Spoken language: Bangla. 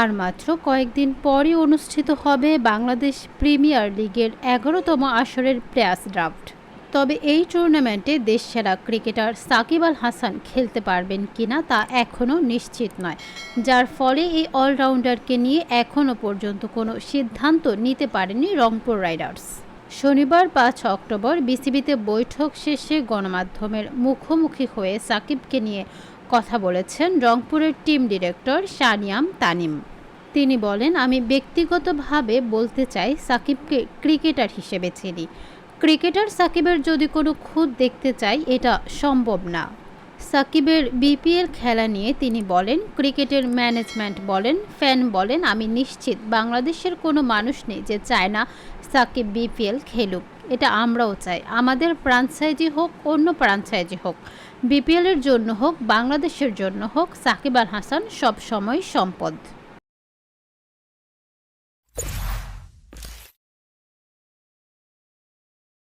আর মাত্র কয়েকদিন পরই অনুষ্ঠিত হবে বাংলাদেশ প্রিমিয়ার লিগের এগারোতম আসরের প্লেয়ার্স ড্রাফট। তবে এই টুর্নামেন্টে দেশসেরা ক্রিকেটার সাকিব আল হাসান খেলতে পারবেন কিনা তা এখনও নিশ্চিত নয়, যার ফলে এই অলরাউন্ডারকে নিয়ে এখনও পর্যন্ত কোনো সিদ্ধান্ত নিতে পারেনি রংপুর রাইডার্স। শনিবার পাঁচ অক্টোবর বিসিবিতে বৈঠক শেষে গণমাধ্যমের মুখোমুখি হয়ে সাকিবকে নিয়ে কথা বলেছেন রংপুরের টিম ডিরেক্টর সানিয়াম তানিম। তিনি বলেন, আমি ব্যক্তিগতভাবে বলতে চাই, সাকিবকে ক্রিকেটার হিসেবে চিনি। ক্রিকেটার সাকিবের যদি কোনো খুঁত দেখতে চাই, এটা সম্ভব না। সাকিবের বিপিএল খেলা নিয়ে তিনি বলেন, ক্রিকেটের ম্যানেজমেন্ট বলেন, ফ্যান বলেন, আমি নিশ্চিত বাংলাদেশের কোনো মানুষ নেই যে চায় না সাকিব বিপিএল খেলুক। এটা আমরাও চাই। আমাদের ফ্রাঞ্চাইজি হোক, অন্য ফ্রাঞ্চাইজি হোক। বিপিএলের জন্য হোক, বাংলাদেশের জন্য হোক, সাকিব আল হাসান সব সময় সম্পদ।